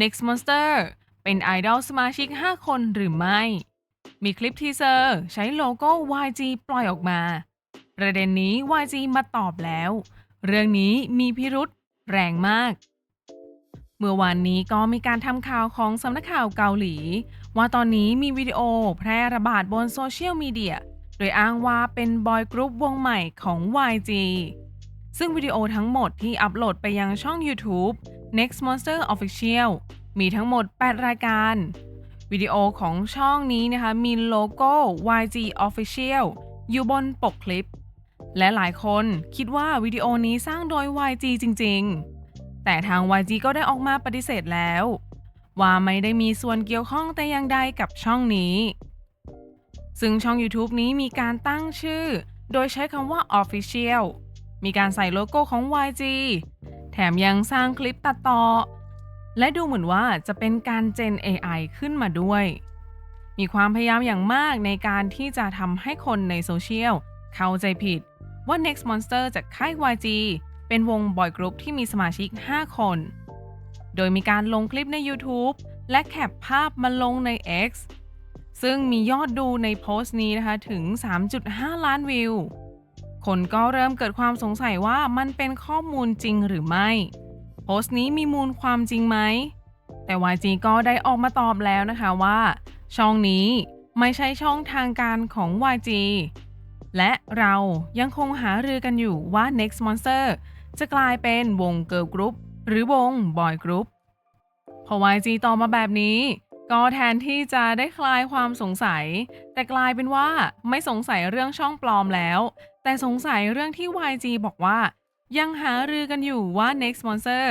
Next Monster เป็นไอดอลสมาชิก 5 คนหรือไม่ มีคลิปทีเซอร์ใช้โลโก้ YG ปล่อยออกมา ประเด็นนี้ YG มาตอบแล้ว เรื่องนี้มีพิรุษแรงมาก เมื่อวานนี้ก็มีการทำข่าวของสำนักข่าวเกาหลี ว่าตอนนี้มีวิดีโอแพร่ระบาดบนโซเชียลมีเดีย โดยอ้างว่าเป็นบอยกรุ๊ปวงใหม่ของ YG ซึ่งวิดีโอทั้งหมดที่อัปโหลดไปยังช่อง YouTube Next Monster Official มีทั้งหมด 8 รายการ วิดีโอของช่องนี้นะคะ มีโลโก้ YG Official อยู่บนปกคลิป และหลายคนคิดว่าวิดีโอนี้สร้างโดย YG จริง ๆ แต่ทาง YG ก็ได้ออกมาปฏิเสธแล้ว ว่าไม่ได้มีส่วนเกี่ยวข้องแต่อย่างใดกับช่องนี้ ซึ่งช่อง YouTube นี้มีการตั้งชื่อ โดยใช้คำว่า Official มีการใส่โลโก้ของ YG แถมยังสร้างคลิปตัดต่อ และดูเหมือนว่าจะเป็นการเจน AI ขึ้นมาด้วย มีความพยายามอย่างมากในการที่จะทำให้คนในโซเชียลเข้าใจผิดว่า Next Monster จากค่าย YG เป็นวงบอยกรุ๊ปที่มีสมาชิก 5 คน โดยมีการลงคลิปใน YouTube และแคปภาพมาลงใน X ซึ่งมียอดดูในโพสต์นี้นะคะถึง 3.5 ล้านวิว คนก็เริ่มเกิดความสงสัยว่ามันเป็นข้อมูลจริงหรือไม่ โพสต์นี้มีมูลความจริงไหม แต่ YG ก็ได้ออกมาตอบแล้วนะคะว่า ช่องนี้ไม่ใช่ช่องทางการของ YG และเรายังคงหารือกันอยู่ว่า Next Monster จะกลายเป็นวงเกิร์ลกรุ๊ปหรือวงบอยกรุ๊ปพอ YG ตอบมาแบบนี้ ก็แทนที่จะได้คลายความสงสัย แต่กลายเป็นว่าไม่สงสัยเรื่องช่องปลอมแล้ว แต่สงสัยเรื่องที่ YG บอกว่า ยังหารือกันอยู่ว่า Next Monster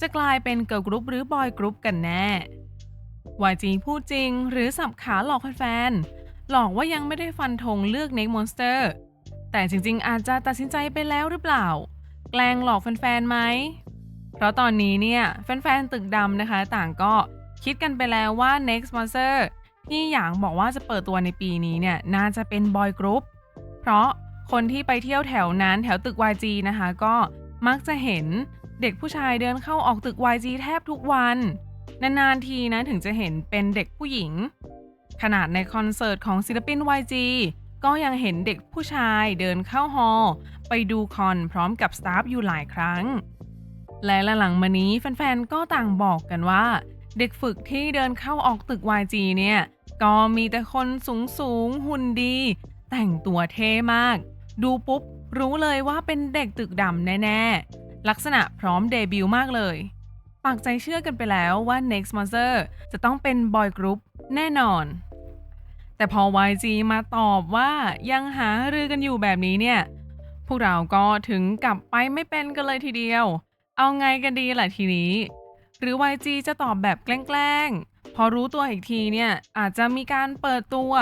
จะกลายเป็นเกิร์ลกรุ๊ปหรือบอยกรุ๊ปกันแน่ YG พูดจริงหรือสับขาหลอกแฟนๆหลอกว่ายังไม่ได้ฟันธงเลือก Next Monster แต่จริงๆ อาจจะตัดสินใจไปแล้วหรือเปล่า แกล้งหลอกแฟนๆไหม เพราะตอนนี้เนี่ยแฟนๆตึกดำนะคะ ต่างก็คิดกันไปแล้วว่า Next Monster ที่หยางบอกว่าจะเปิดตัวในปีนี้เนี่ยน่าจะเป็นบอยกรุ๊ปเพราะ คนที่ไปเที่ยวแถวนั้นแถวตึก YG นะคะ ก็มักจะเห็นเด็กผู้ชายเดินเข้าออกตึก YG แทบทุกวัน นานๆทีนะถึงจะเห็นเป็นเด็กผู้หญิง ขนาดในคอนเสิร์ตของศิลปิน YG ก็ยังเห็นเด็กผู้ชายเดินเข้าฮอลไปดูคอนพร้อมกับสตาฟอยู่หลายครั้ง และหลังๆมานี้แฟนๆ ก็ต่างบอกกันว่า เด็กฝึกที่เดินเข้าออกตึก YG เนี่ย ก็มีแต่คนสูงสูงๆหุ่นดี แต่งตัวเท่มาก ดูปุ๊บ รู้เลยว่าเป็นเด็กตึกดำแน่ ๆ ลักษณะพร้อมเดบิวต์มากเลยปักใจเชื่อกันไปแล้วว่า Next Monster จะต้องเป็นบอยกรุ๊ปแน่นอน แต่พอ YG มาตอบว่ายังหารือกันอยู่แบบนี้เนี่ย พวกเราก็ถึงกลับไปไม่เป็นกันเลยทีเดียว เอาไงกันดีล่ะทีนี้ หรือ YG จะตอบแบบแกล้งๆ พอรู้ตัวอีกทีเนี่ยอาจจะมีการเปิดตัว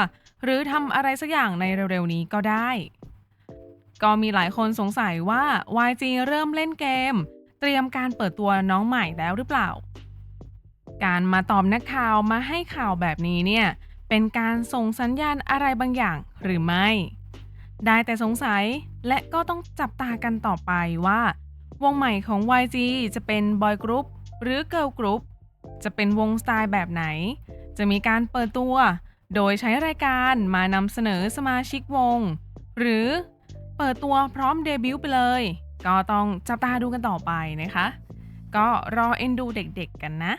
หรือทำอะไรสักอย่างในเร็วๆนี้ก็ได้ ก็มีหลายคนสงสัยว่า YG เริ่มเล่นเกม เตรียมการเปิดตัวน้องใหม่แล้วหรือเปล่า การมาตอบนักข่าวมาให้ข่าวแบบนี้เนี่ย เป็นการส่งสัญญาณอะไรบางอย่างหรือไม่ ได้แต่สงสัยและก็ต้องจับตากันต่อไปว่า วงใหม่ของ YG จะเป็นบอยกรุ๊ปหรือเกิร์ลกรุ๊ปจะเป็นวงสไตล์แบบไหน จะมีการเปิดตัว โดยใช้รายการมานำเสนอสมาชิกวง หรือ ปิดตัวพร้อมเดบิวต์ไปเลย ก็ต้องจับตาดูกันต่อไปนะคะ ก็รอเอ็นดูเด็กๆกันนะ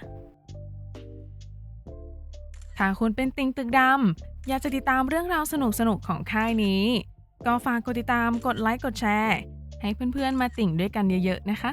ถ้าคุณเป็นติงตึกดำอยากจะติดตามเรื่องราวสนุกๆของค่ายนี้ ก็ฝากกดติดตามกดไลค์กดแชร์ ให้เพื่อนๆมาติ่งด้วยกันเยอะๆนะคะ